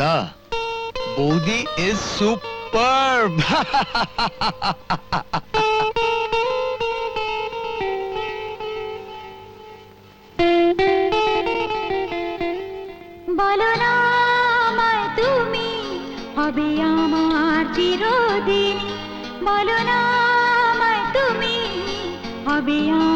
দাদা, বৌদি is super বলো না আমায় তুমি, হবে আমার চিরদিন। বলো না আমায় তুমি, হবে আমার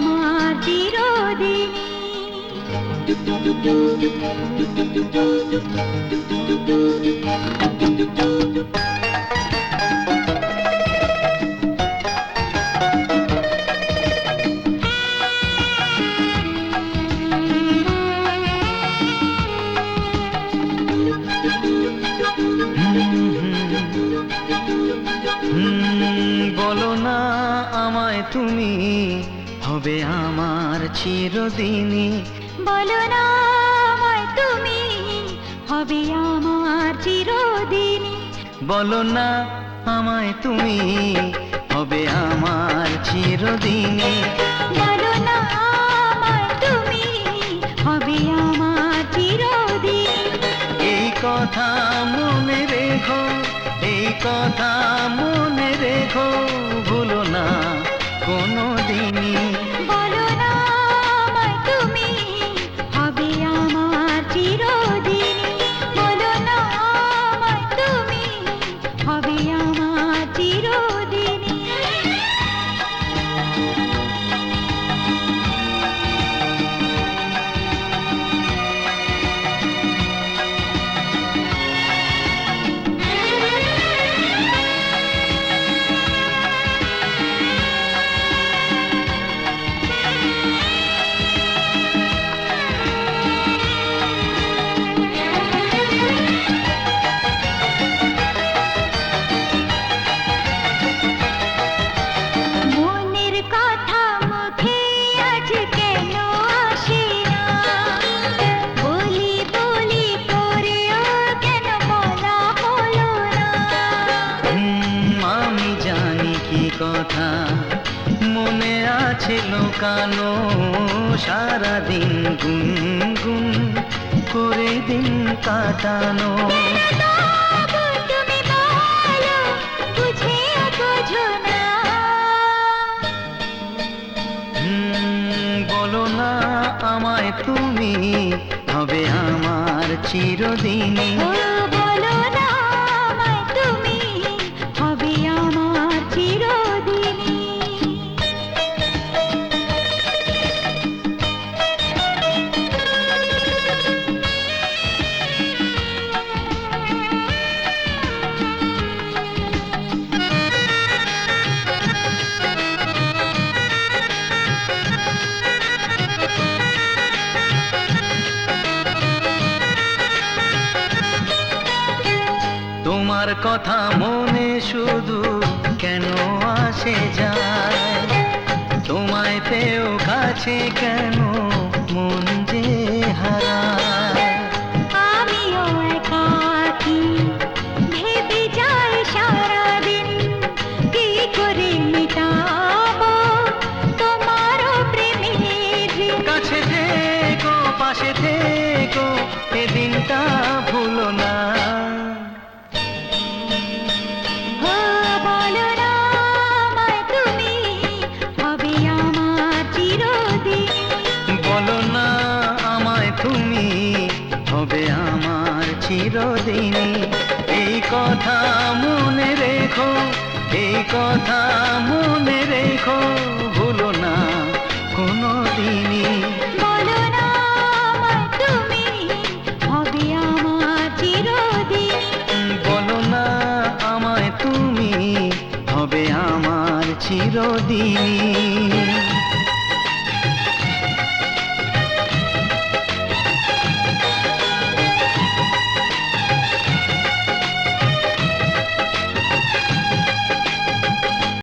বলো না আমায় তুমি হবে আমার চিরদিনই। বলো না আমায় তুমি হবে আমার চিরদিন বলো না আমায় তুমি হবে আমার চিরদিনই। বলো না আমায় তুমি হবে আমার চিরদিন এই কথা মনে রেখো এই কথা মনে রেখো ভুলো না কোনো দিনই আছে লোকানো সারাদিন গুনগুন করে দিন কাটানো। বলো না আমায় তুমি হবে আমার চিরদিনই। তোমার কথা মনে শুধু কেন আসে যায়? তোমায় পেও কাছে কেন মন যে হারায়? আমিও একাকী ভেবে সারাদিন। কি করে মেটাবো তোমারও প্রেমের কাছে থেকো পাশে থেকো এ দিনটা এই কথা মনে রেখো এই কথা মনে রেখো ভুলো না কোনো দিনই হবে আমার চিরদিন। বলো না আমায় তুমি হবে আমার চিরদিনই